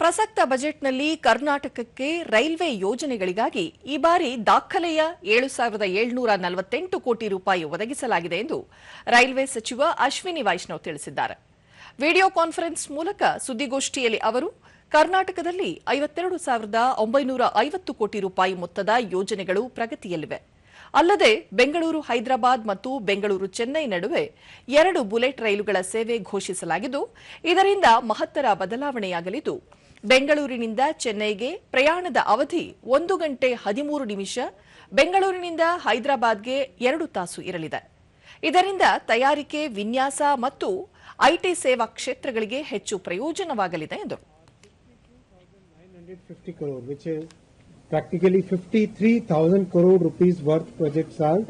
ಪ್ರಸಕ್ತ ಬಜೆಟ್ನಲ್ಲಿ ಕರ್ನಾಟಕಕ್ಕೆ ರೈಲ್ವೆ ಯೋಜನೆಗಳಿಗಾಗಿ ಈ ಬಾರಿ ದಾಖಲೆಯ ಏಳು ಸಾವಿರದ ಏಳ್ನೂರ ನಲವತ್ತೆಂಟು ಕೋಟಿ ರೂಪಾಯಿ ಒದಗಿಸಲಾಗಿದೆ ಎಂದು ರೈಲ್ವೆ ಸಚಿವ ಅಶ್ವಿನಿ ವೈಷ್ಣವ್ ತಿಳಿಸಿದ್ದಾರೆ. ವಿಡಿಯೋ ಕಾನ್ಫರೆನ್ಸ್ ಮೂಲಕ ಸುದ್ದಿಗೋಷ್ಠಿಯಲ್ಲಿ ಅವರು, ಕರ್ನಾಟಕದಲ್ಲಿ ಐವತ್ತೆರಡು ಸಾವಿರದ ಒಂಬೈನೂರ ಐವತ್ತು ಕೋಟಿ ರೂಪಾಯಿ ಮೊತ್ತದ ಯೋಜನೆಗಳು ಪ್ರಗತಿಯಲ್ಲಿವೆ. ಅಲ್ಲದೆ ಬೆಂಗಳೂರು, ಹೈದರಾಬಾದ್ ಮತ್ತು ಬೆಂಗಳೂರು, ಚೆನ್ನೈ ನಡುವೆ ಎರಡು ಬುಲೆಟ್ ರೈಲುಗಳ ಸೇವೆ ಘೋಷಿಸಲಾಗಿದ್ದು, ಇದರಿಂದ ಮಹತ್ತರ ಬದಲಾವಣೆಯಾಗಲಿದ್ದು ಬೆಂಗಳೂರಿನಿಂದ ಚೆನ್ನೈಗೆ ಪ್ರಯಾಣದ ಅವಧಿ ಒಂದು ಗಂಟೆ ಹದಿಮೂರು ನಿಮಿಷ ಬೆಂಗಳೂರಿನಿಂದ ಹೈದರಾಬಾದ್ಗೆ ಎರಡು ತಾಸು ಇರಲಿದೆ ಇದರಿಂದ ತಯಾರಿಕೆ ವಿನ್ಯಾಸ ಮತ್ತು ಐಟಿ ಸೇವಾ ಕ್ಷೇತ್ರಗಳಿಗೆ ಹೆಚ್ಚು ಪ್ರಯೋಜನವಾಗಲಿದೆ ಎಂದರು 950 crore, which is practically 53,000 crore rupees worth projects are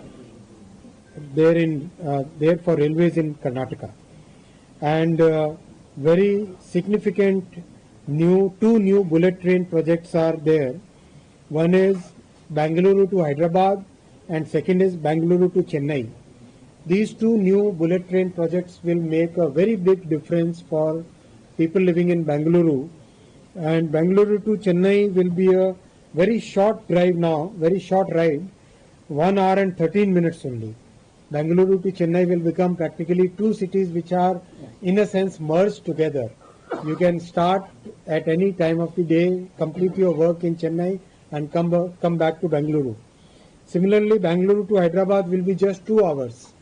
there in uh, there for railways in Karnataka, and uh, very significant new two new bullet train projects are there. One is Bangalore to Hyderabad, and second is Bangalore to Chennai. These two new bullet train projects will make a very big difference for people living in Bangalore. And Bangalore to Chennai will be a very short drive now, very short ride, one hour and 13 minutes only. Bangalore to Chennai will become practically two cities which are, in a sense, merged together. You can start at any time of the day, complete your work in Chennai, and come, come back to Bangalore. Similarly, Bangalore to Hyderabad will be just two hours.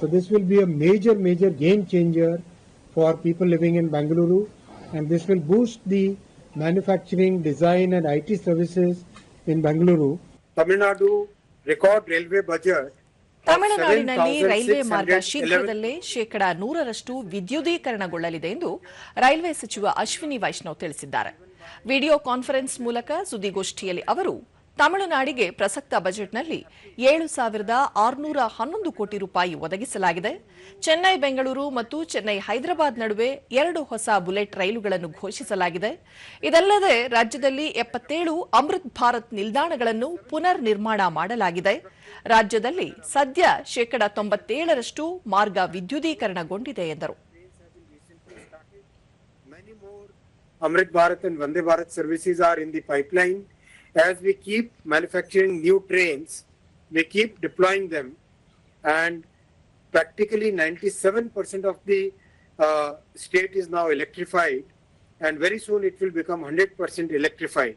So this will be a major, major game changer for people living in Bangalore, and this will boost the manufacturing, design, and IT services in Bangalore. Tamil Nadu record railway budget. ತಮಿಳುನಾಡಿನಲ್ಲಿ railway ಮಾರ್ಗ 7,611 ಶೀಘ್ರದಲ್ಲೇ ಶೇಕಡಾ ನೂರರಷ್ಟು ವಿದ್ಯುದೀಕರಣಗೊಳ್ಳಲಿದೆ ಎಂದು railway ಸಚಿವ ಅಶ್ವಿನಿ ವೈಷ್ಣವ್ ತಿಳಿಸಿದ್ದಾರೆ. Video conference ಮೂಲಕ ಸುದ್ದಿಗೋಷ್ಠಿಯಲ್ಲಿ ಅವರು ತಮಿಳುನಾಡಿಗೆ ಪ್ರಸಕ್ತ ಬಜೆಟ್ನಲ್ಲಿ ಏಳು ಸಾವಿರದ ಆರುನೂರ ಹನ್ನೊಂದು ಕೋಟಿ ರೂಪಾಯಿ ಒದಗಿಸಲಾಗಿದೆ. ಚೆನ್ನೈ, ಬೆಂಗಳೂರು ಮತ್ತು ಚೆನ್ನೈ, ಹೈದರಾಬಾದ್ ನಡುವೆ ಎರಡು ಹೊಸ ಬುಲೆಟ್ ರೈಲುಗಳನ್ನು ಘೋಷಿಸಲಾಗಿದೆ. ಇದಲ್ಲದೆ ರಾಜ್ಯದಲ್ಲಿ ಎಪ್ಪತ್ತೇಳು ಅಮೃತ್ ಭಾರತ್ ನಿಲ್ದಾಣಗಳನ್ನು ಪುನರ್ ನಿರ್ಮಾಣ ಮಾಡಲಾಗಿದೆ. ರಾಜ್ಯದಲ್ಲಿ ಸದ್ಯ ಶೇಕಡಾ ತೊಂಬತ್ತೇಳರಷ್ಟು ಮಾರ್ಗ ವಿದ್ಯುದೀಕರಣಗೊಂಡಿದೆ ಎಂದರು. Amrit Bharat and Vande Bharat services are in the pipeline. As we keep manufacturing new trains, we keep deploying them, and practically 97% of the uh, state is now electrified, and very soon it will become 100% electrified.